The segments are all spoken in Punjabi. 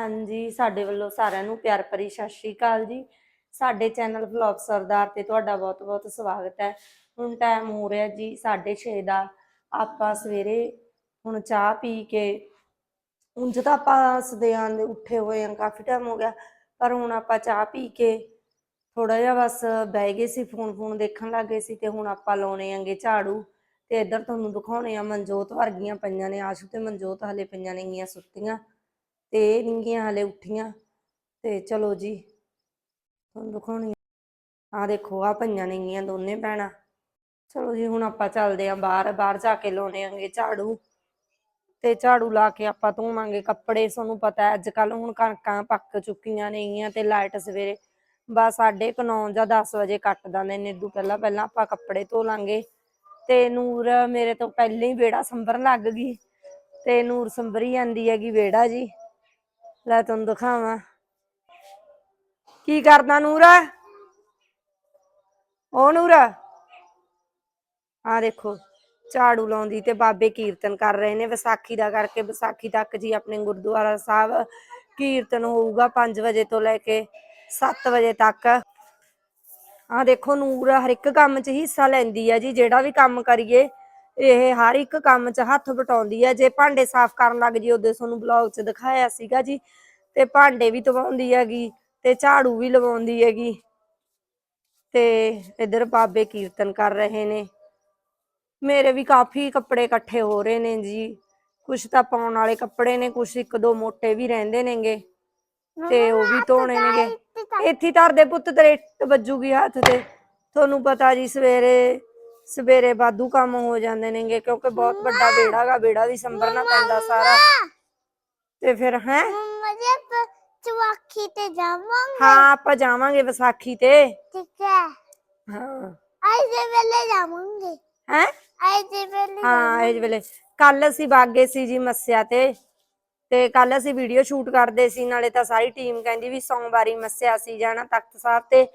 ਹਾਂਜੀ, ਸਾਡੇ ਵੱਲੋਂ ਸਾਰਿਆਂ ਨੂੰ ਪਿਆਰ ਭਰੀ ਸਤਿ ਸ਼੍ਰੀ ਅਕਾਲ ਜੀ। ਸਾਡੇ ਚੈਨਲ ਵਲੌਗ ਸਰਦਾਰ ਤੇ ਤੁਹਾਡਾ ਬਹੁਤ-ਬਹੁਤ ਸਵਾਗਤ ਹੈ। ਹੁਣ ਟਾਈਮ ਹੋ ਰਿਹਾ ਜੀ 6:30 ਦਾ। ਆਪਾਂ ਸਵੇਰੇ ਹੁਣ ਚਾਹ ਪੀ ਕੇ ਉਂਝ ਤਾਂ ਆਪਾਂ ਸਦਿਆਂ ਦੇ ਉੱਠੇ ਹੋਏ ਆ, ਕਾਫੀ ਟਾਈਮ ਹੋ ਗਿਆ। ਪਰ ਹੁਣ ਆਪਾਂ ਚਾਹ ਪੀ ਕੇ ਥੋੜਾ ਜਿਹਾ ਬਸ ਬਹਿ ਗਏ ਸੀ ਫੋਨ ਫੋਨ ਦੇਖਣ ਲੱਗ ਗਏ ਸੀ ਤੇ ਹੁਣ ਆਪਾਂ ਲਾਉਣੇ ਆਂਗੇ ਝਾੜੂ। ਤੇ ਇੱਧਰ ਤੁਹਾਨੂੰ ਦਿਖਾਉਣੇ ਆ ਮਨਜੋਤ ਵਰਗੀਆਂ ਪਈਆਂ ਨੇ, ਆਸ਼ੂ ਤੇ ਮਨਜੋਤ ਹਲੇ ਪਈਆਂ ਨੇਗੀਆਂ ਸੁੱਤੀਆਂ। ਤੇ ਇਹ ਨਿੰਗੀਆਂ ਹਲੇ ਉੱਠੀਆਂ। ਤੇ ਚਲੋ ਜੀ, ਤੁਹਾਨੂੰ ਦਿਖਾਉਣੀ ਆ। ਦੇਖੋ ਆ ਪਈਆਂ ਨੇਗੀਆਂ ਦੋਨੇ ਭੈਣਾਂ। ਚਲੋ ਜੀ, ਹੁਣ ਆਪਾਂ ਚੱਲਦੇ ਆਂ ਬਾਹਰ ਬਾਹਰ ਜਾ ਕੇ ਲਾਉਣੇ ਆਂਗੇ ਝਾੜੂ। ਤੇ ਝਾੜੂ ਲਾ ਕੇ ਆਪਾਂ ਧੋਵਾਂਗੇ ਕੱਪੜੇ। ਤੁਹਾਨੂੰ ਪਤਾ ਅੱਜ ਕੱਲ ਹੁਣ ਕਣਕਾਂ ਪੱਕ ਚੁੱਕੀਆਂ ਨੇਗੀਆਂ ਤੇ ਲਾਈਟ ਸਵੇਰੇ ਬਸ 9:30 ਜਾਂ 10 ਵਜੇ ਕੱਟ ਦਿੰਦੇ ਨੇ। ਇਦੋਂ ਪਹਿਲਾਂ ਪਹਿਲਾਂ ਆਪਾਂ ਕੱਪੜੇ ਧੋ ਲਾਂਗੇ। ਤੇ ਨੂਰ ਮੇਰੇ ਤੋਂ ਪਹਿਲਾਂ ਹੀ ਵਿਹੜਾ ਸੰਭਰਨ ਲੱਗ ਗਈ। ਤੇ ਨੂਰ ਸੰਭਰੀ ਜਾਂਦੀ ਹੈਗੀ ਵਿਹੜਾ ਜੀ। ਲੈ ਤੈਨੂੰ ਦਿਖਾਵਾਂ। ਕੀ ਕਰਦਾ ਨੂਰਾ? ਉਹ ਨੂਰਾ। ਆ ਦੇਖੋ, ਝਾੜੂ ਲਾਉਂਦੀ ਤੇ ਬਾਬੇ ਕੀਰਤਨ ਕਰ ਰਹੇ ਨੇ, ਵਿਸਾਖੀ ਦਾ ਕਰਕੇ, ਵਿਸਾਖੀ ਤੱਕ ਜੀ ਆਪਣੇ ਗੁਰਦੁਆਰਾ ਸਾਹਿਬ ਕੀਰਤਨ ਹੋਊਗਾ 5 ਵਜੇ ਤੋਂ ਲੈ ਕੇ 7 ਵਜੇ ਤੱਕ। ਆ ਦੇਖੋ ਨੂਰ ਹਰ ਇੱਕ ਕੰਮ 'ਚ ਹਿੱਸਾ ਲੈਂਦੀ ਆ ਜੀ, ਜਿਹੜਾ ਵੀ ਕੰਮ ਕਰੀਏ ਇਹ ਹਰ ਇੱਕ ਕੰਮ 'ਚ ਹੱਥ ਵਟਾਉਂਦੀ ਹੈ ਜੇ ਭਾਂਡੇ ਸਾਫ਼ ਕਰਨ ਲੱਗ ਜੀ ਉਹਦੇ ਤੁਹਾਨੂੰ ਬਲੌਗ 'ਚ ਦਿਖਾਇਆ ਸੀਗਾ ਜੀ। ਤੇ ਭਾਂਡੇ ਵੀ ਧਵਾਉਂਦੀ ਹੈਗੀ ਤੇ ਝਾੜੂ ਵੀ ਲਵਾਉਂਦੀ ਹੈਗੀ। ਤੇ ਇਧਰ ਬਾਬੇ ਕੀਰਤਨ ਕਰ ਰਹੇ ਨੇ। ਮੇਰੇ ਵੀ ਕਾਫੀ ਕੱਪੜੇ ਇਕੱਠੇ ਹੋ ਰਹੇ ਨੇ ਜੀ। ਕੁਛ ਤਾਂ ਪਾਉਣ ਵਾਲੇ ਕੱਪੜੇ ਨੇ, ਕੁਛ ਇੱਕ ਦੋ ਮੋਟੇ ਵੀ ਰਹਿੰਦੇ ਨੇਗੇ। ਤੇ ਉਹ ਵੀ ਧੋਣੇ ਨੇਗੇ। ਇੱਥੇ ਹੀ ਧਰ ਦੇ ਪੁੱਤ ਤੇਰੇ, ਵੱਜੂਗੀ ਹੱਥ ਤੇ। ਤੁਹਾਨੂੰ ਪਤਾ ਜੀ, ਸਵੇਰੇ ਸਵੇਰੇ ਬਾਦੂ ਕੰਮ ਹੋ ਜਾਂਦੇ ਨੇਗੇ ਕਿਉਂਕਿ ਬਹੁਤ ਵੱਡਾ ਵਿਹੜਾ ਗਾ ਵਿਹੜਾ ਵੀ ਸੰਭਰਨਾ ਪੈਂਦਾ ਸਾਰਾ। ਤੇ ਫਿਰ ਹੈ? ਮੁਝੇ ਚਵਾਖੀ ਤੇ ਜਾਵਾਂਗੇ। ਹਾਂ ਆਪਾਂ ਜਾਵਾਂਗੇ ਵਿਸਾਖੀ ਤੇ। ਠੀਕ ਹੈ। ਹਾਂ। ਆਈ ਦੇ ਵੇਲੇ ਜਾਵਾਂਗੇ। ਹੈ? ਆਈ ਦੇ ਵੇਲੇ ਹਾਂ ਇਹ ਵੇਲੇ। ਕੱਲ ਅਸੀਂ ਬਾਗੇ ਸੀ ਜੀ ਮੱਸਿਆ ਤੇ। ਤੇ ਕੱਲ ਅਸੀਂ ਵੀਡੀਓ ਸ਼ੂਟ ਕਰਦੇ ਸੀ ਨਾਲੇ ਤਾਂ ਸਾਰੀ ਟੀਮ ਕਹਿੰਦੀ ਵੀ ਸੋਮਵਾਰੀ ਮੱਸਿਆ ਸੀ ਜਾਣਾ ਤਖਤ ਸਾਹਿਬ ਤੇ।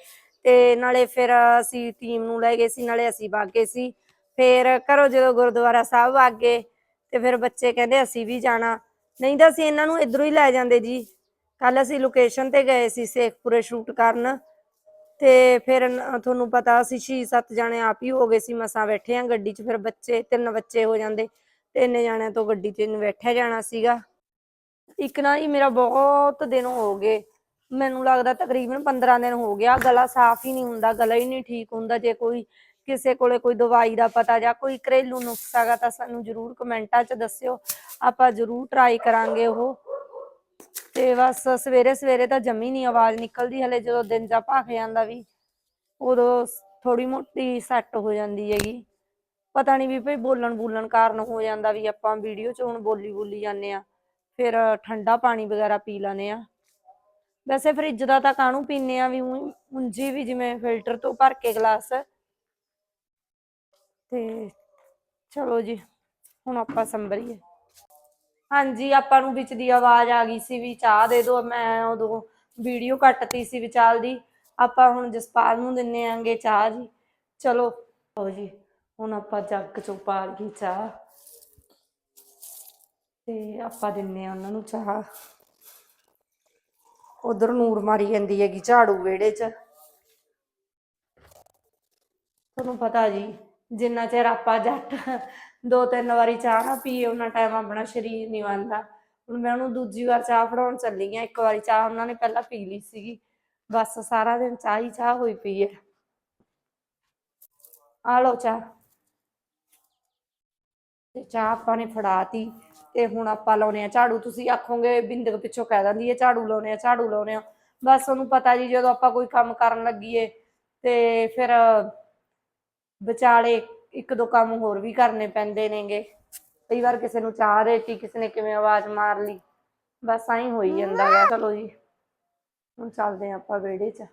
ਤੇ ਨਾਲੇ ਫਿਰ ਅਸੀਂ ਟੀਮ ਨੂੰ ਲੈ ਗਏ ਸੀ, ਨਾਲੇ ਅਸੀਂ ਬਾਗੇ ਸੀ। ਫਿਰ ਘਰੋਂ ਜਦੋਂ ਗੁਰਦੁਆਰਾ ਸਾਹਿਬ ਆ ਤੇ ਫਿਰ ਬੱਚੇ ਕਹਿੰਦੇ ਅਸੀਂ ਵੀ ਜਾਣਾ। ਨਹੀਂ ਤਾਂ ਅਸੀਂ ਇਹਨਾਂ ਨੂੰ ਇਧਰੋਂ ਹੀ ਲੈ ਜਾਂਦੇ ਜੀ। ਕੱਲ ਅਸੀਂ ਲੋਕੇਸ਼ਨ ਤੇ ਗਏ ਸੀ ਸੇਖਪੁਰੇ ਸ਼ੂਟ ਕਰਨ। ਤੇ ਫਿਰ ਤੁਹਾਨੂੰ ਪਤਾ ਅਸੀਂ ਛੇ ਸੱਤ ਜਾਣੇ ਆਪ ਹੀ ਹੋ ਗਏ ਸੀ, ਮਸਾਂ ਬੈਠੇ ਆ ਗੱਡੀ 'ਚ। ਫਿਰ ਬੱਚੇ, ਤਿੰਨ ਬੱਚੇ ਹੋ ਜਾਂਦੇ। ਤੇ ਇੰਨੇ ਜਾਣਿਆਂ ਤੋਂ ਗੱਡੀ 'ਚ ਬੈਠਿਆ ਜਾਣਾ ਸੀਗਾ। ਇੱਕ ਨਾ ਜੀ ਮੇਰਾ ਬਹੁਤ ਦਿਨ ਹੋ ਗਏ। ਮੈਨੂੰ ਲੱਗਦਾ ਤਕਰੀਬਨ 15 ਦਿਨ ਹੋ ਗਿਆ, ਗਲਾ ਸਾਫ਼ ਹੀ ਨਹੀਂ ਹੁੰਦਾ, ਗਲਾ ਹੀ ਨਹੀਂ ਠੀਕ ਹੁੰਦਾ, ਜੇ ਕੋਈ ਕਿਸੇ ਕੋਲੇ ਕੋਈ ਦਵਾਈ ਦਾ ਪਤਾ ਜਾਂ ਕੋਈ ਘਰੇਲੂ ਨੁਸਖਾ ਹੈਗਾ ਤਾਂ ਸਾਨੂੰ ਜਰੂਰ ਕਮੈਂਟਾਂ 'ਚ ਦੱਸਿਓ, ਆਪਾਂ ਜਰੂਰ ਟਰਾਈ ਕਰਾਂਗੇ ਉਹ। ਤੇ ਬਸ ਸਵੇਰੇ ਸਵੇਰੇ ਤਾਂ ਜਮੀ ਨਹੀਂ ਆਵਾਜ਼ ਨਿਕਲਦੀ, ਹਲੇ ਜਦੋਂ ਦਿਨ ਜਾ ਭਾਖ ਜਾਂਦਾ ਵੀ, ਉਦੋਂ ਥੋੜੀ ਮੋਟੀ ਸੈੱਟ ਹੋ ਜਾਂਦੀ ਹੈਗੀ। ਪਤਾ ਨਹੀਂ ਵੀ ਭਈ ਬੋਲਣ ਬੋਲਣ ਕਾਰਨ ਹੋ ਜਾਂਦਾ ਵੀ ਆਪਾਂ ਵੀਡੀਓ 'ਚ ਹੁਣ ਬੋਲੀ ਬੋਲੀ ਜਾਂਦੇ ਆ ਫਿਰ ਠੰਡਾ ਪਾਣੀ ਵਗੈਰਾ ਪੀ ਲੈਂਦੇ ਆ ਵੈਸੇ ਫਰਿੱਜ ਦਾ ਤਾਂ ਕਾਹਨੂੰ ਪੀਨੇ ਆ ਵੀ ਊਂ- ਉਂਝੀ ਵੀ ਜਿਵੇਂ ਫਿਲਟਰ ਤੋਂ ਭਰ ਕੇ ਗਲਾਸ। ਤੇ ਚਲੋ ਜੀ, ਹੁਣ ਆਪਾਂ ਸੰਭਰੀਏ। ਹਾਂਜੀ, ਆਪਾਂ ਨੂੰ ਵਿੱਚ ਦੀ ਆਵਾਜ਼ ਆ ਗਈ ਸੀ ਵੀ ਚਾਹ ਦੇ ਦਿਓ ਮੈਂ ਉਦੋਂ ਵੀਡੀਓ ਕੱਟਤੀ ਸੀ ਵਿਚਾਲ ਦੀ। ਆਪਾਂ ਹੁਣ ਜਸਪਾਲ ਨੂੰ ਦਿੰਨੇ ਆਂਗੇ ਚਾਹ ਜੀ। ਚਲੋ, ਲਓ ਜੀ, ਹੁਣ ਆਪਾਂ ਜੱਗ ਚੋਂ ਪਾ ਲਈ ਚਾਹ। ਤੇ ਆਪਾਂ ਦਿੰਨੇ ਆ ਉਹਨਾਂ ਨੂੰ ਚਾਹ। ਉਧਰ ਨੂਰ ਮਾਰੀ ਜਾਂਦੀ ਹੈਗੀ ਝਾੜੂ ਵਿਹੜੇ 'ਚ। ਤੁਹਾਨੂੰ ਪਤਾ ਜੀ, ਜਿੰਨਾ ਚਿਰ ਆਪਾਂ ਜੱਟ ਦੋ ਤਿੰਨ ਵਾਰੀ ਚਾਹ ਨਾ ਪੀਏ ਉਹਨਾਂ ਟਾਈਮ ਆਪਣਾ ਸਰੀਰ ਨਹੀਂ ਮੰਨਦਾ ਹੁਣ ਮੈਂ ਉਹਨੂੰ ਦੂਜੀ ਵਾਰ ਚਾਹ ਫੜਾਉਣ ਚੱਲੀ ਆ। ਇੱਕ ਵਾਰੀ ਚਾਹ ਉਹਨਾਂ ਨੇ ਪਹਿਲਾਂ ਪੀ ਲਈ ਸੀਗੀ। ਬਸ ਸਾਰਾ ਦਿਨ ਚਾਹ ਹੀ ਚਾਹ ਹੋਈ ਪਈ ਹੈ। ਆ ਲਓ ਚਾਹ। ਤੇ ਚਾਹ ਆਪਾਂ ਨੇ ਫੜਾਤੀ। ਤੇ ਹੁਣ ਆਪਾਂ ਲਾਉਨੇ ਆ ਝਾੜੂ, ਤੁਸੀਂ ਆਖੋਗੇ ਬਿੰਦਕ ਪਿੱਛੋਂ ਕਹਿ ਦਿੰਦੀ ਹੈ, ਝਾੜੂ ਲਾਉਨੇ ਆ ਝਾੜੂ ਲਾਉਨੇ ਆ ਬਸ ਉਹਨੂੰ ਪਤਾ ਜੀ ਜਦੋਂ ਆਪਾਂ ਕੋਈ ਕੰਮ ਕਰਨ ਲੱਗੀਏ ਤੇ ਫਿਰ ਵਿਚਾਲੇ ਇੱਕ ਦੋ ਕੰਮ ਹੋਰ ਵੀ ਕਰਨੇ ਪੈਂਦੇ ਨੇਗੇ। ਕਈ ਵਾਰ ਕਿਸੇ ਨੂੰ ਚਾਹ ਦੇਤੀ, ਕਿਸੇ ਨੇ ਕਿਵੇਂ ਆਵਾਜ਼ ਮਾਰ ਲਈ। ਬਸ ਐਂ ਹੋਈ ਜਾਂਦਾ ਗਾ, ਚਲੋ ਜੀ। ਹੁਣ ਚੱਲਦੇ ਹਾਂ ਆਪਾਂ ਵਿਹੜੇ 'ਚ।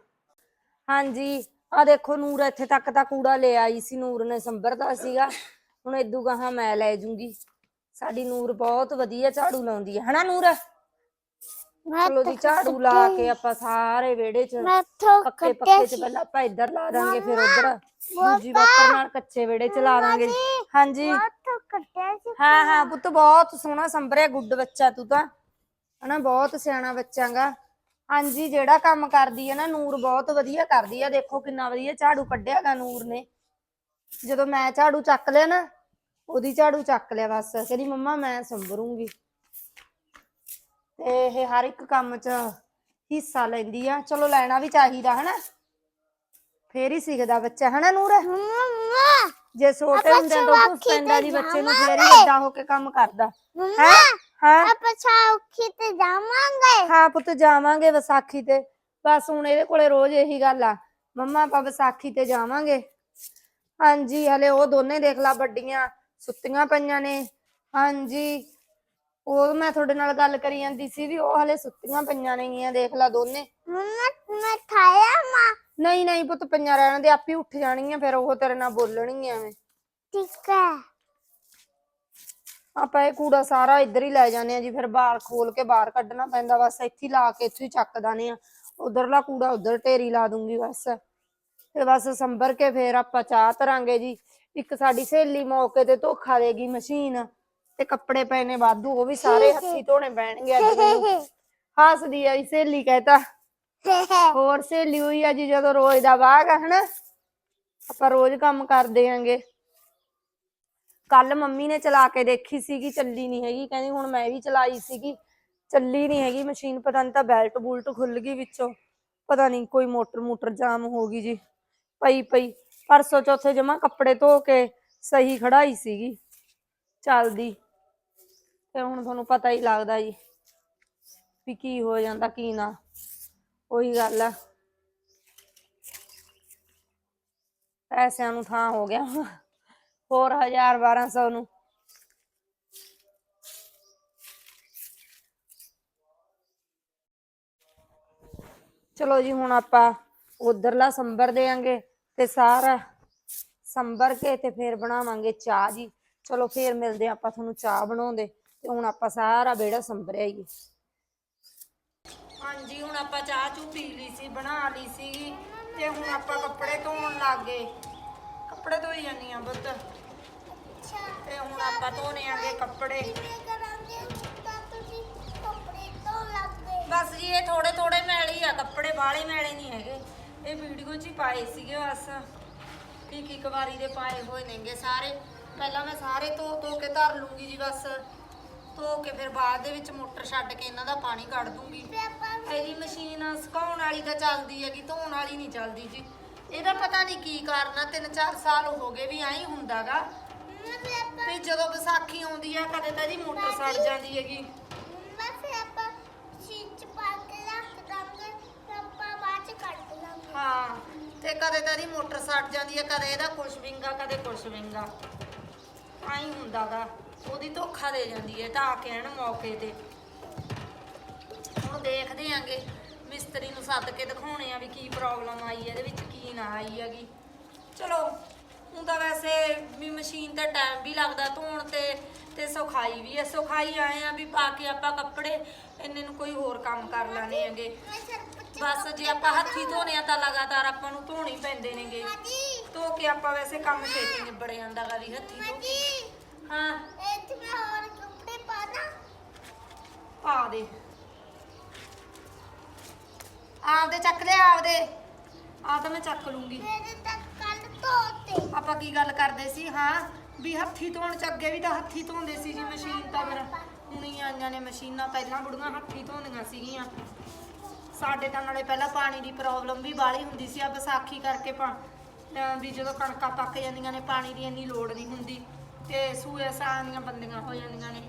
ਹਾਂਜੀ ਆ ਦੇਖੋ ਨੂਰ ਇੱਥੇ ਤੱਕ ਤਾਂ ਕੂੜਾ ਲੈ ਆਈ ਸੀ, ਨੂਰ ਨੇ ਸੰਭਰਦਾ ਸੀਗਾ। ਹੁਣ ਇਦੂ ਗਾਹਾਂ ਮੈਂ ਲੈ ਜੂੰਗੀ। ਸਾਡੀ ਨੂਰ ਬਹੁਤ ਵਧੀਆ ਝਾੜੂ ਲਾਉਂਦੀ ਹੈ ਹਨਾ ਨੂਰ? ਮੈਂ ਚਲੋ ਜੀ ਝਾੜੂ ਲਾ ਕੇ ਆਪਾਂ ਸਾਰੇ ਵਿਹੜੇ 'ਚ ਪੱਕੇ ਪੱਕੇ 'ਚ ਪਹਿਲਾਂ ਆਪਾਂ ਇੱਧਰ ਲਾ ਦਾਂਗੇ ਫਿਰ ਉਧਰ ਦੂਜੀ ਵਾਪਰ ਨਾਲ ਕੱਚੇ ਵਿਹੜੇ 'ਚ ਲਾ ਦਾਂਗੇ। ਹਾਂਜੀ। ਹਾਂ ਹਾਂ ਪੁੱਤ ਬਹੁਤ ਸੋਹਣਾ ਸੰਭਰਿਆ ਗੁੱਡ ਬੱਚਾ ਤੂੰ ਤਾਂ। ਹਨਾ ਬਹੁਤ ਸਿਆਣਾ ਬੱਚਾਗਾ। ਹਾਂਜੀ ਜਿਹੜਾ ਕੰਮ ਕਰਦੀ ਹੈ ਨਾ ਨੂਰ ਬਹੁਤ ਵਧੀਆ ਕਰਦੀ ਆ ਦੇਖੋ ਕਿੰਨਾ ਵਧੀਆ ਝਾੜੂ ਕੱਢਿਆਗਾ ਨੂਰ ਨੇ। ਜਦੋਂ ਮੈਂ ਝਾੜੂ ਚੱਕ ਲਿਆ ਨਾ ਉਹਦੀ ਝਾੜੂ ਚੱਕ ਲਿਆ ਬਸ। ਕਹਿੰਦੀ ਮੰਮਾ ਮੈਂ ਸੰਭਰੂੰਗੀ। ਤੇ ਇਹ ਹਰ ਇੱਕ ਕੰਮ 'ਚ ਹਿੱਸਾ ਲੈਂਦੀ ਆ। ਚਲੋ ਲੈਣਾ ਵੀ ਚਾਹੀਦਾ ਹਨਾ? ਫੇਰ ਹੀ ਸਿੱਖਦਾ ਬੱਚਾ ਹਨਾ ਨੂਰ? ਮੰਮਾ ਜੇ ਛੋਟੇ ਹੁੰਦੇ ਤੋਂ ਚਲਾਕੀ ਪੈਂਦਾ ਜੀ ਬੱਚੇ ਨੂੰ ਫੇਰ ਹੀ। ਵੱਡਾ ਹੋ ਕੇ ਕੰਮ ਕਰਦਾ। ਹੈ? ਹਾਂ? ਆਪਾਂ ਚੌਕੀ ਤੇ ਜਾਵਾਂਗੇ। ਹਾਂ ਪੁੱਤ ਜਾਵਾਂਗੇ ਵਿਸਾਖੀ ਤੇ। ਬਸ ਹੁਣ ਇਹਦੇ ਕੋਲੇ ਰੋਜ਼ ਇਹੀ ਗੱਲ ਆ। ਮੰਮਾ ਆਪਾਂ ਵਿਸਾਖੀ ਤੇ ਜਾਵਾਂਗੇ। ਹਾਂਜੀ ਹਲੇ ਉਹ ਦੋਨੇ ਦੇਖ ਲਾ ਵੱਡੀਆਂ। ਸੁੱਤੀਆਂ ਪਈਆਂ ਨੇ। ਹਾਂਜੀ। ਉਹ ਮੈਂ ਤੁਹਾਡੇ ਨਾਲ ਗੱਲ ਕਰੀ ਜਾਂਦੀ ਸੀ ਵੀ ਉਹ ਹਲੇ ਸੁੱਤੀਆਂ ਪਈਆਂ ਨੇਗੀਆਂ ਦੇਖ ਲਾ ਦੋਨੇ। ਮੰਮਾ ਮੈਂ ਖਾਇਆ ਮਾਂ ਨਹੀਂ ਨਹੀਂ ਪੁੱਤ ਪਈਆਂ ਰਹਿਣ ਦੇ ਆਪੇ ਉੱਠ ਜਾਣਗੀਆਂ ਫਿਰ ਉਹ ਤੇਰੇ ਨਾਲ ਬੋਲਣਗੀਆਂ ਐਵੇਂ। ਠੀਕ ਹੈ। ਆਪਾਂ ਇਹ ਕੂੜਾ ਸਾਰਾ ਇੱਧਰ ਹੀ ਲੈ ਜਾਂਦੇ ਆ ਜੀ ਫਿਰ ਬਾਹਰ ਖੋਲ ਕੇ ਬਾਹਰ ਕੱਢਣਾ ਪੈਂਦਾ ਬਸ ਇੱਥੇ ਹੀ ਲਾ ਕੇ ਇੱਥੇ ਹੀ ਚੱਕ ਦਾਨੇ ਆ ਉਧਰਲਾ ਕੂੜਾ ਉਧਰ ਢੇਰੀ ਲਾ ਦੂੰਗੀ ਬਸ। ਤੇ ਬਸ ਸੰਭਰ ਕੇ ਫੇਰ ਆਪਾਂ ਚਾਹ ਤਰਾਂਗੇ ਜੀ। ਇੱਕ ਸਾਡੀ ਸਹੇਲੀ ਮੌਕੇ ਤੇ ਧੋਖਾ ਦੇਗੀ ਮਸ਼ੀਨ ਤੇ ਕੱਪੜੇ ਪਏ ਨੇ ਵਾਧੂ ਉਹ ਵੀ ਸਾਰੇ ਹੱਥੀ ਧੋਣੇ ਪੈਣਗੇ ਅੱਜ ਮੈਨੂੰ ਹੱਸਦੀ ਆਈ ਸਹੇਲੀ ਕਹਤਾ। ਹੋਰ ਸਹੇਲੀ ਹੋਈ ਆ ਜੀ ਜਦੋਂ ਰੋਜ਼ ਦਾ ਵਾਗ ਆ ਹਨਾ ਆਪਾਂ ਰੋਜ਼ ਕੰਮ ਕਰਦੇ ਆਂਗੇ। ਕੱਲ ਮੰਮੀ ਨੇ ਚਲਾ ਕੇ ਦੇਖੀ ਸੀਗੀ ਚੱਲੀ ਨਹੀਂ ਹੈਗੀ ਕਹਿੰਦੀ ਹੁਣ ਮੈਂ ਵੀ ਚਲਾਈ ਸੀਗੀ। ਚੱਲੀ ਨਹੀਂ ਹੈਗੀ ਮਸ਼ੀਨ ਪਤਾ ਨਹੀਂ ਤਾਂ ਬੈਲਟ ਬੁਲਟ ਖੁੱਲ ਗਈ ਵਿੱਚੋਂ। ਪਤਾ ਨਹੀਂ ਕੋਈ ਮੋਟਰ ਮੋਟਰ ਜਾਮ ਹੋ ਗਈ ਜੀ ਪਈ ਪਈ ਪਰਸੋਂ ਚੌਥੇ ਜਮਾ ਕੱਪੜੇ ਧੋ ਕੇ ਸਹੀ ਖੜਾਈ ਸੀਗੀ, ਚੱਲਦੀ। ਤੇ ਹੁਣ ਤੁਹਾਨੂੰ ਪਤਾ ਹੀ ਲੱਗਦਾ ਜੀ ਵੀ ਕੀ ਹੋ ਜਾਂਦਾ, ਕੀ ਨਾ। ਉਹੀ ਗੱਲ ਆ। ਪੈਸਿਆਂ ਨੂੰ ਥਾਂ ਹੋ ਗਿਆ। ਹੋਰ 1000 1200 ਨੂੰ। ਚਲੋ ਜੀ ਹੁਣ ਆਪਾਂ ਉਧਰਲਾ ਸੰਬਰ ਦੇਾਂਗੇ ਤੇ ਸਾਰਾ ਸੰਭਰ ਕੇ ਤੇ ਫਿਰ ਬਣਾਵਾਂਗੇ ਚਾਹ ਜੀ। ਚਲੋ ਫੇਰ ਮਿਲਦੇ ਆਪਾਂ ਤੁਹਾਨੂੰ ਚਾਹ ਬਣਾਉਂਦੇ ਤੇ ਹੁਣ ਆਪਾਂ ਸਾਰਾ ਵਿਹੜਾ ਸੰਭਰਿਆ ਹੀ ਹਾਂਜੀ, ਹੁਣ ਆਪਾਂ ਚਾਹ ਚੂ ਪੀ ਲਈ ਸੀ, ਬਣਾ ਲਈ ਸੀਗੀ ਤੇ ਹੁਣ ਆਪਾਂ ਕੱਪੜੇ ਧੋਣ ਲੱਗ। ਗਏ ਕੱਪੜੇ ਧੋਈ ਜਾਂਦੀ ਆ ਬੁੱਤ ਤੇ ਹੁਣ ਆਪਾਂ ਧੋਣੇ ਆਂਗੇ ਕੱਪੜੇ। ਬਸ ਜੀ, ਇਹ ਥੋੜੇ ਥੋੜੇ ਮੈਲੇ ਆ, ਕੱਪੜੇ ਬਾਹਲੇ ਮੈਲੇ ਨਹੀਂ ਹੈਗੇ। ਇਹ ਵੀਡੀਓ 'ਚ ਹੀ ਪਾਏ ਸੀਗੇ ਬਸ। ਇੱਕ ਇੱਕ ਵਾਰੀ ਦੇ ਪਾਏ ਹੋਏ ਨੇਗੇ ਸਾਰੇ। ਪਹਿਲਾਂ ਮੈਂ ਸਾਰੇ ਧੋ ਧੋ ਕੇ ਧਰ ਲੂੰਗੀ ਜੀ ਬਸ। ਧੋ ਕੇ ਫਿਰ ਬਾਅਦ ਦੇ ਵਿੱਚ ਮੋਟਰ ਛੱਡ ਕੇ ਇਹਨਾਂ ਦਾ ਪਾਣੀ ਕੱਢ ਦੂੰਗੀ। ਇਹਦੀ ਮਸ਼ੀਨ ਸੁਕਾਉਣ ਵਾਲੀ ਤਾਂ ਚੱਲਦੀ ਹੈਗੀ, ਧੋਣ ਵਾਲੀ ਨਹੀਂ ਚੱਲਦੀ ਜੀ। ਇਹਦਾ ਪਤਾ ਨਹੀਂ ਕੀ ਕਾਰਨ ਆ, ਤਿੰਨ ਚਾਰ ਸਾਲ ਹੋ ਗਏ ਵੀ ਐਂ ਹੀ ਹੁੰਦਾਗਾ। ਤੇ ਜਦੋਂ ਵਿਸਾਖੀ ਆਉਂਦੀ ਆ, ਕਦੇ ਤਾਂ ਜੀ ਮੋਟਰ ਸੜ ਜਾਂਦੀ ਹੈਗੀ। ਹਾਂ। ਤੇ ਕਦੇ ਤਾਂ ਇਹਦੀ ਮੋਟਰ ਸੜ ਜਾਂਦੀ ਹੈ ਕਦੇ ਇਹਦਾ ਕੁਛ ਵਿੰਗਾ ਕਦੇ ਕੁਛ ਵਿੰਗਾ। ਆਈ ਹੁੰਦਾਗਾ ਉਹਦੀ ਧੋਖਾ ਦੇ ਜਾਂਦੀ ਹੈ ਤਾਂ ਕਹਿਣ ਮੌਕੇ ਤੇ। ਹੁਣ ਦੇਖਦੇ ਆਂਗੇ ਮਿਸਤਰੀ ਨੂੰ ਸੱਦ ਕੇ ਦਿਖਾਉਣੇ ਆ ਵੀ ਕੀ ਪ੍ਰੋਬਲਮ ਆਈ ਹੈ ਇਹਦੇ ਵਿੱਚ ਕੀ ਨਾ ਆਈ ਹੈਗੀ। ਚਲੋ ਹੁਣ ਤਾਂ ਵੈਸੇ ਵੀ ਮਸ਼ੀਨ ਤੇ ਟਾਈਮ ਵੀ ਲੱਗਦਾ ਧੋਣ ਤੇ ਤੇ ਸੁਖਾਈ ਵੀ ਹੈ ਸੁਖਾਈ ਆਏ ਆ ਵੀ ਪਾ ਕੇ ਆਪਾਂ ਕੱਪੜੇ ਇੰਨੇ ਨੂੰ ਕੋਈ ਹੋਰ ਕੰਮ ਕਰ ਲੈਣੇ ਹੈਗੇ। ਬਸ ਜੇ ਆਪਾਂ ਹੱਥੀ ਧੋਨੇ ਆ ਤਾਂ ਲਗਾਤਾਰ ਆਪਾਂ ਨੂੰ ਧੋਣੇ ਪੈਂਦੇ ਨੇਗੇ। ਧੋ ਕੇ ਆਪਾਂ ਵੈਸੇ ਕੰਮ ਛੇਤੀ ਨਿਬੜ ਜਾਂਦਾਗਾ ਵੀ ਹੱਥੀ ਧੋ ਕੇ। ਹਾਂ। ਪਾ ਦੇ। ਆਪਦੇ ਚੱਕ ਲਿਆ ਆਪਦੇ। ਆ ਤਾਂ ਮੈਂ ਚੱਕ ਲੂੰਗੀ। ਆਪਾਂ ਕੀ ਗੱਲ ਕਰਦੇ ਸੀ ਹਾਂ? ਵੀ ਹੱਥੀ ਧੋਣ ਚ ਅੱਗੇ ਵੀ ਤਾਂ ਹੱਥੀ ਧੋਂਦੇ ਸੀ ਜੀ ਮਸ਼ੀਨ ਤਾਂ ਫਿਰ ਹੁਣੀ ਆਈਆਂ ਨੇ ਮਸ਼ੀਨਾਂ ਪਹਿਲਾਂ ਬੁੜੀਆਂ ਹੱਥੀ ਧੋਂਦੀਆਂ ਸੀਗੀਆਂ। ਸਾਡੇ ਤਾਂ ਨਾਲੇ ਪਹਿਲਾਂ ਪਾਣੀ ਦੀ ਪ੍ਰੋਬਲਮ ਵੀ ਬਾਹਲੀ ਹੁੰਦੀ ਸੀ ਆ ਵਿਸਾਖੀ ਕਰਕੇ ਪਾ ਅਹ ਵੀ ਜਦੋਂ ਕਣਕਾਂ ਪੱਕ ਜਾਂਦੀਆਂ ਨੇ, ਪਾਣੀ ਦੀ ਇੰਨੀ ਲੋੜ ਨਹੀਂ ਹੁੰਦੀ ਤੇ ਸੂਏ ਸਾਂ ਦੀਆਂ ਬੰਦੀਆਂ ਹੋ ਜਾਂਦੀਆਂ ਨੇ।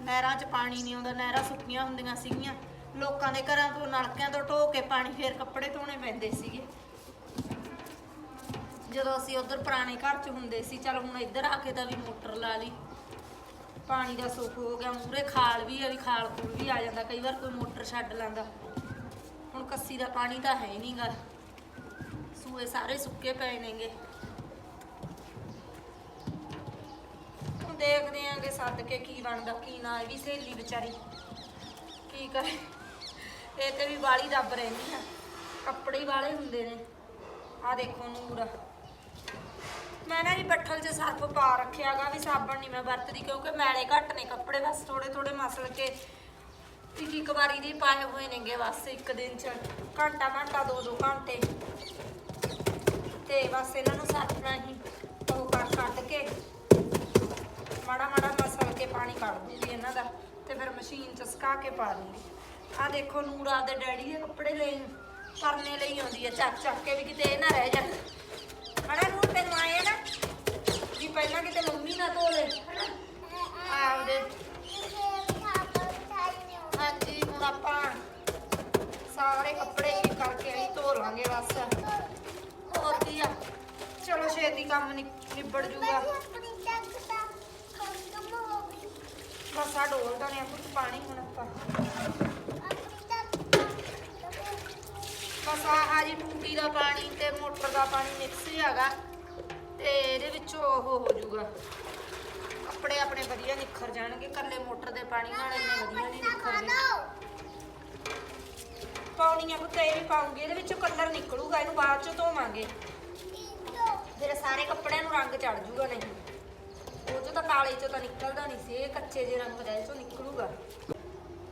ਨਹਿਰਾਂ 'ਚ ਪਾਣੀ ਨਹੀਂ ਆਉਂਦਾ, ਨਹਿਰਾਂ ਸੁੱਕੀਆਂ ਹੁੰਦੀਆਂ ਸੀਗੀਆਂ। ਲੋਕਾਂ ਦੇ ਘਰਾਂ ਤੋਂ ਨਲਕਿਆਂ ਤੋਂ ਢੋ ਕੇ ਪਾਣੀ ਫੇਰ ਕੱਪੜੇ ਧੋਣੇ ਪੈਂਦੇ ਸੀਗੇ। ਜਦੋਂ ਅਸੀਂ ਉਧਰ ਪੁਰਾਣੇ ਘਰ 'ਚ ਹੁੰਦੇ ਸੀ, ਚਲ ਹੁਣ ਇੱਧਰ ਆ ਕੇ ਤਾਂ ਵੀ ਮੋਟਰ ਲਾ ਲਈ। ਪਾਣੀ ਦਾ ਸੁੱਖ ਹੋ ਗਿਆ ਮੂਰੇ ਖਾਲ ਵੀ ਆ, ਵੀ ਖਾਲ ਖੂਲ ਵੀ ਆ ਜਾਂਦਾ, ਕਈ ਵਾਰ ਕੋਈ ਮੋਟਰ ਛੱਡ ਲੈਂਦਾ। ਹੁਣ ਕੱਸੀ ਦਾ ਪਾਣੀ ਤਾਂ ਹੈ ਨਹੀਂਗਾ। ਸੂਏ ਸਾਰੇ ਸੁੱਕੇ ਪਏ ਨੇਗੇ। ਹੁਣ ਦੇਖਦੇ ਆਂਗੇ ਸੱਦ ਕੇ ਕੀ ਬਣਦਾ, ਕੀ ਨਾ, ਇਹ ਵੀ ਸਹੇਲੀ ਵਿਚਾਰੀ। ਕੀ ਕਰੇ? ਇਹ ਤੇ ਵੀ ਵਾਲੀ ਦੱਬ ਰਹਿੰਦੀ ਆ। ਕੱਪੜੇ ਹੀ ਵਾਲੇ ਹੁੰਦੇ ਨੇ। ਆ ਦੇਖੋ ਨੂਰ। ਮੈਂ ਨਾ ਜੀ ਬੱਠਲ 'ਚ ਸਰਫ ਪਾ ਰੱਖਿਆਗਾ ਵੀ ਸਾਬਣ ਨਹੀਂ ਮੈਂ ਵਰਤਦੀ ਕਿਉਂਕਿ ਮੈਲੇ ਘੱਟ ਨੇ ਕੱਪੜੇ, ਬਸ ਥੋੜੇ ਥੋੜੇ ਮਸਲ ਕੇ ਇੱਕ ਇੱਕ ਵਾਰੀ ਦੀ ਪਾਏ ਹੋਏ ਨੇਗੇ ਬਸ, ਇੱਕ ਦਿਨ ਚ ਘੰਟਾ ਘੰਟਾ, ਦੋ ਦੋ ਘੰਟੇ। ਤੇ ਬਸ ਇਹਨਾਂ ਨੂੰ ਸਾਥਣਾ ਹੀ, ਉਹ ਕਰ ਕੱਢ ਕੇ ਮਾੜਾ ਮਾੜਾ ਮਸਲ ਕੇ ਪਾਣੀ ਕੱਢ ਦੂੰਗੀ ਇਹਨਾਂ ਦਾ, ਤੇ ਫਿਰ ਮਸ਼ੀਨ ਚ ਸੁਕਾ ਕੇ ਪਾ ਦੂੰਗੀ ਆ ਦੇਖੋ, ਨੂਰ ਦੇ ਡੈਡੀ ਦੇ ਕੱਪੜੇ ਲਈ ਕਰਨੇ ਲਈ ਆਉਂਦੀ ਹੈ ਚੱਕ ਚੱਕ ਕੇ ਵੀ ਕਿਤੇ ਇਹ ਨਾ ਰਹਿ ਜਾਣ ਹਣਾ ਨੂਰ, ਤੈਨੂੰ ਆਏ ਨਾ? ਵੀ ਪਹਿਲਾਂ ਕਿਤੇ ਮੰਮੀ ਨਾ ਧੋ ਲੈ ਹਨਾ ਆਪਦੇ ਹੁਣ ਆਪਾਂ ਸਾਰੇ ਕੱਪੜੇ ਇੱਕ ਕਰਕੇ ਅਸੀਂ ਧੋ ਲਾਂਗੇ ਬਸ ਹੋਰ ਕੀ ਆ ਚਲੋ ਛੇਤੀ ਕੰਮ ਨਿ- ਨਿਬੜ ਜੂਗਾ ਬਸ ਆ ਡੋਲ ਦਾਣੇ ਆ ਕੁਝ ਪਾਣੀ ਹੁਣ ਆਪਾਂ ਬਸ ਆ ਆ ਜੀ ਟੂਟੀ ਦਾ ਪਾਣੀ ਤੇ ਮੋਟਰ ਦਾ ਪਾਣੀ ਮਿਕਸ ਹੀ ਹੈਗਾ ਤੇ ਇਹਦੇ ਵਿੱਚੋਂ ਉਹ ਹੋ ਜਾਊਗਾ ਕੱਪੜੇ ਆਪਣੇ ਵਧੀਆ ਨਿਖਰ ਜਾਣਗੇ ਕੱਲੇ ਮੋਟਰ ਦੇ ਪਾਣੀ ਨਾਲ ਇੰਨੇ ਵਧੀਆ ਨਹੀਂ ਨਿਖਰਦੇ ਪਾਉਣੀਆਂ ਪੁੱਤ ਇਹ ਵੀ ਪਾਉਂਗੇ, ਇਹਦੇ ਵਿੱਚੋਂ ਕਲਰ ਨਿਕਲੂਗਾ, ਇਹਨੂੰ ਬਾਅਦ ਚ ਧੋਵਾਂਗੇ। ਫਿਰ ਸਾਰੇ ਕੱਪੜਿਆਂ ਨੂੰ ਰੰਗ ਚੜ ਜੂਗਾ ਨਹੀਂ। ਉਹ ਚੋਂ ਤਾਂ ਕਾਲੇ ਚੋਂ ਤਾਂ ਨਿਕਲਦਾ ਨਹੀਂ ਸੀ, ਇਹ ਕੱਚੇ ਜਿਹੇ ਰੰਗ ਦਾ ਇਹ ਚੋਂ ਨਿਕਲੂਗਾ।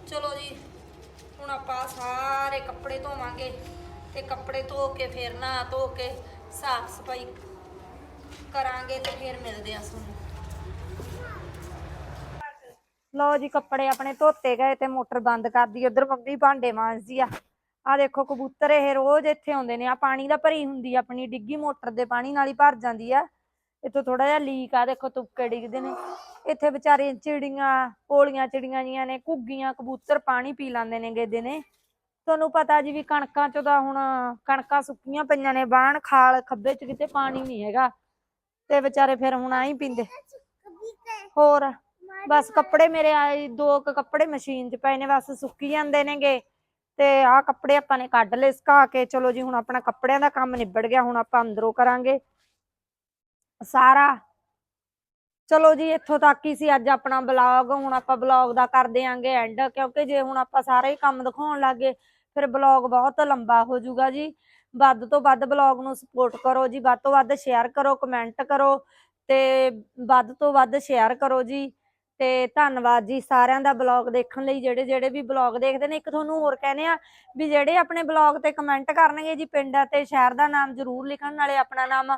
ਚਲੋ ਜੀ, ਹੁਣ ਆਪਾਂ ਸਾਰੇ ਕੱਪੜੇ ਧੋਵਾਂਗੇ ਤੇ ਕੱਪੜੇ ਧੋ ਕੇ ਫਿਰ ਨਾ ਧੋ ਕੇ ਸਾਫ਼ ਸਫ਼ਾਈ ਕਰਾਂਗੇ ਤੇ ਫਿਰ ਮਿਲਦੇ ਆ ਤੁਹਾਨੂੰ। ਲਓ ਜੀ, ਕੱਪੜੇ ਆਪਣੇ ਧੋਤੇ ਗਏ ਤੇ ਮੋਟਰ ਬੰਦ ਕਰਦੀ ਉਧਰ ਮੰਮੀ ਭਾਂਡੇ ਮਾਂਜਦੀ ਆ। ਆ ਦੇਖੋ ਕਬੂਤਰ ਇਹ ਰੋਜ਼ ਇੱਥੇ ਆਉਂਦੇ ਨੇ ਆ ਪਾਣੀ ਦਾ ਭਰੀ ਹੁੰਦੀ ਆ ਆਪਣੀ, ਡਿੱਗੀ ਮੋਟਰ ਦੇ ਪਾਣੀ ਨਾਲ ਹੀ ਭਰ ਜਾਂਦੀ ਆ। ਇੱਥੋਂ ਥੋੜਾ ਜਿਹਾ ਲੀਕ ਆ, ਦੇਖੋ ਤੁਪਕੇ ਡਿੱਗਦੇ ਨੇ। ਇੱਥੇ ਵਿਚਾਰੇ ਚਿੜੀਆਂ, ਪੋਲੀਆਂ ਚਿੜੀਆਂ ਜੀਆਂ ਨੇ, ਘੁੱਗੀਆਂ, ਕਬੂਤਰ ਪਾਣੀ ਪੀ ਲੈਂਦੇ ਨੇ ਗੇਦੇ ਨੇ। ਤੁਹਾਨੂੰ ਪਤਾ ਜੀ ਵੀ ਕਣਕਾਂ ਚੋਂ ਤਾਂ ਹੁਣ ਕਣਕਾਂ ਸੁੱਕੀਆਂ ਪਈਆਂ ਨੇ ਬਾਣ ਖਾਲ, ਖੱਬੇ ਚ ਕਿਤੇ ਪਾਣੀ ਨਹੀਂ ਹੈਗਾ। ਤੇ ਵਿਚਾਰੇ ਫਿਰ ਹੁਣ ਆਈ ਪੀਂਦੇ। ਹੋਰ, ਬਸ ਕੱਪੜੇ ਮੇਰੇ ਆਏ, ਦੋ ਕੱਪੜੇ ਮਸ਼ੀਨ 'ਚ ਪਏ ਨੇ, ਬਸ ਸੁੱਕੀ ਜਾਂਦੇ ਨੇਗੇ। ਤੇ ਆਹ ਕੱਪੜੇ ਆਪਾਂ ਨੇ ਕੱਢ ਲਏ, ਸੁਕਾ ਕੇ, ਚਲੋ ਜੀ, ਹੁਣ ਆਪਣਾ ਕੱਪੜਿਆਂ ਦਾ ਕੰਮ ਨਿਬੜ ਗਿਆ, ਹੁਣ ਆਪਾਂ ਅੰਦਰੋਂ ਕਰਾਂਗੇ। ਸਾਰਾ। ਚਲੋ ਜੀ, ਇੱਥੋਂ ਤੱਕ ਹੀ ਸੀ ਅੱਜ ਆਪਣਾ ਬਲੌਗ ਹੁਣ ਆਪਾਂ ਬਲੌਗ ਦਾ ਕਰ ਦਿਆਂਗੇ ਐਂਡ ਕਿਉਂਕਿ ਜੇ ਹੁਣ ਆਪਾਂ ਸਾਰਾ ਹੀ ਕੰਮ ਦਿਖਾਉਣ ਲੱਗੇ ਫਿਰ ਬਲੌਗ ਬਹੁਤ ਲੰਬਾ ਹੋ ਜਾਊਗਾ ਜੀ। ਵੱਧ ਤੋਂ ਵੱਧ ਬਲੌਗ ਨੂੰ ਸਪੋਰਟ ਕਰੋ ਜੀ, ਵੱਧ ਤੋਂ ਵੱਧ ਸ਼ੇਅਰ ਕਰੋ ਕਮੈਂਟ ਕਰੋ, ਤੇ ਵੱਧ ਤੋਂ ਵੱਧ ਸ਼ੇਅਰ ਕਰੋ ਜੀ। ਤੇ ਧੰਨਵਾਦ ਜੀ ਸਾਰਿਆਂ ਦਾ ਬਲੌਗ ਦੇਖਣ ਲਈ। ਜਿਹੜੇ ਜਿਹੜੇ ਵੀ ਬਲੌਗ ਦੇਖਦੇ ਨੇ, ਇੱਕ ਤੁਹਾਨੂੰ ਹੋਰ ਕਹਿੰਦੇ ਆ ਵੀ ਜਿਹੜੇ ਆਪਣੇ ਬਲੌਗ ਤੇ ਕਮੈਂਟ ਕਰਨਗੇ ਜੀ ਪਿੰਡ ਅਤੇ ਸ਼ਹਿਰ ਦਾ ਨਾਮ ਜ਼ਰੂਰ ਲਿਖਣ, ਨਾਲੇ ਆਪਣਾ ਨਾਮ